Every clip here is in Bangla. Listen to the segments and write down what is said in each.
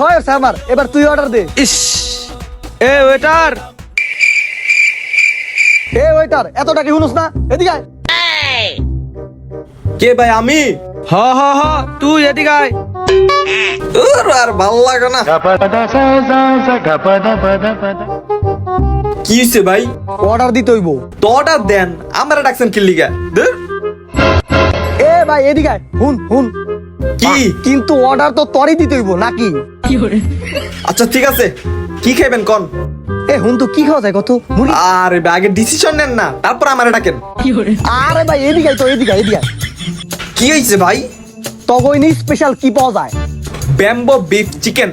হয়েছে আমার। এবার তুই অর্ডার দে। ইস। এ ওয়েটার এ ওয়েটার এতটা কি শুনুস না। এদিকে আয়। কে ভাই আমি? হ হ হ তুই এদিকে আয়। উর, আর ভালো লাগে না। কি হইছে ভাই? অর্ডার দিতে হইব। তো অর্ডার দেন আমরা ডাকছেন কি লিগা ধুর, এ ভাই এদিকে আয়। হুন হুন। কি? কিন্তু অর্ডার তো তরই দিতে হইব নাকি? আচ্ছা ঠিক আছে। কি খাইবেন কোন? এ হুন তো কি খাওয়া যায় কত? মুরগি আরে ভাই, আগে ডিসিশন নেন না তারপর আমারে ডাকেন আরে ভাই এদিকে তো এদিকে এদিকে কি হইছে ভাই? তগইনি স্পেশাল কি পাওয়া যায়? ব্যাম্বো বিফ চিকেন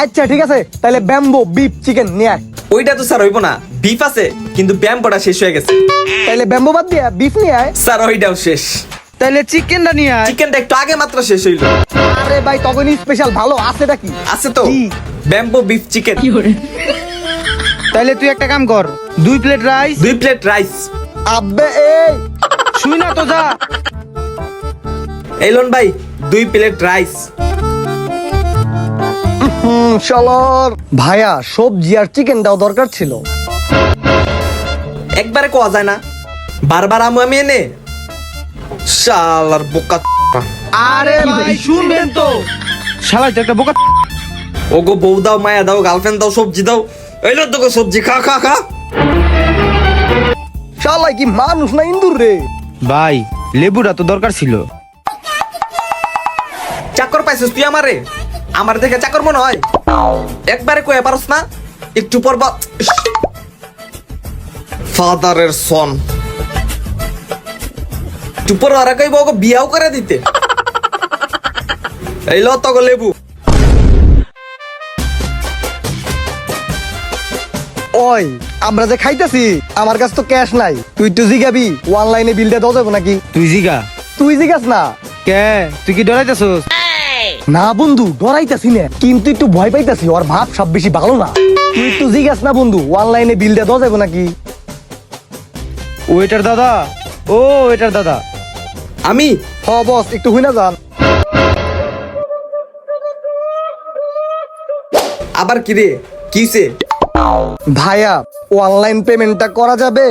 আচ্ছা ঠিক আছে তাহলে ব্যাম্বো বিফ চিকেন নিয়ে আয়। ওইটা তো স্যার হইব না বিফ আছে কিন্তু ব্যাম্বোটা শেষ হয়ে গেছে। তাহলে ব্যাম্বো বাদ দিয়ে বিফ নিয়ে আয়। স্যার ওইটাও শেষ। তাহলে চিকেনটা নিয়ে আয়। চিকেনটা একটু আগে মাত্র শেষ হইল। আরে ভাই তগইনি স্পেশাল ভালো আছেটা কি? আছে তো। কি? Bamboo beef chicken. তাহলে তুই একটা কাম কর দুই প্লেট রাইস। দুই প্লেট রাইস। আব্বে এই শুই না তো যা। এলন ভাই দুই প্লেট রাইস। হুম চলর ভাইয়া সবজি আর চিকেনটাও দরকার ছিল। একবারে কোয়া যায় না। বারবার আমু আমি এনে শালার বোকা আরে ভাই শুনবেন তো। শালা তো একটা বোকা ওগো বউ দাও মায়া দাও গার্লফ্রেন্ড দাও সবজি দাও। এলো তোকে সবজি খা খা খা। শালাই কি মানুষ না ইন্দুর রে? ভাই লেবুটা তো দরকার ছিল। চাকর পাইছিস তুই আমারে? আমার দেখে চাকর মনে হয়। একবারে কয়ে পারস না একটু পর বা ফাদারের সন একটু পর আর কইব ওকে বিয়াও করে দিতে। এই লো লেবু। ওই আমরা যে খাইতেছি আমার কাছে তো ক্যাশ নাই। তুই তো জিগাবি অনলাইনে বিলটা যাবে নাকি? তুই জিগা? তুই জিগাস না। কে? তুই কি ডরাইতেছস? না বন্ধু ডরাইতাছি না। কিন্তু একটু ভয় পাইতাছি ওর ভাব সব বেশি ভালো না। তুই একটু জিগাস না বন্ধু অনলাইনে বিলটা দেওয়া যাবে নাকি? ওয়েটার দাদা। ও ওয়েটার দাদা। আমি? হ বস একটু হুইনা যান। আবার কি রে? কিসে? ভাইয়া অনলাইন পেমেন্টটা করা যাবে?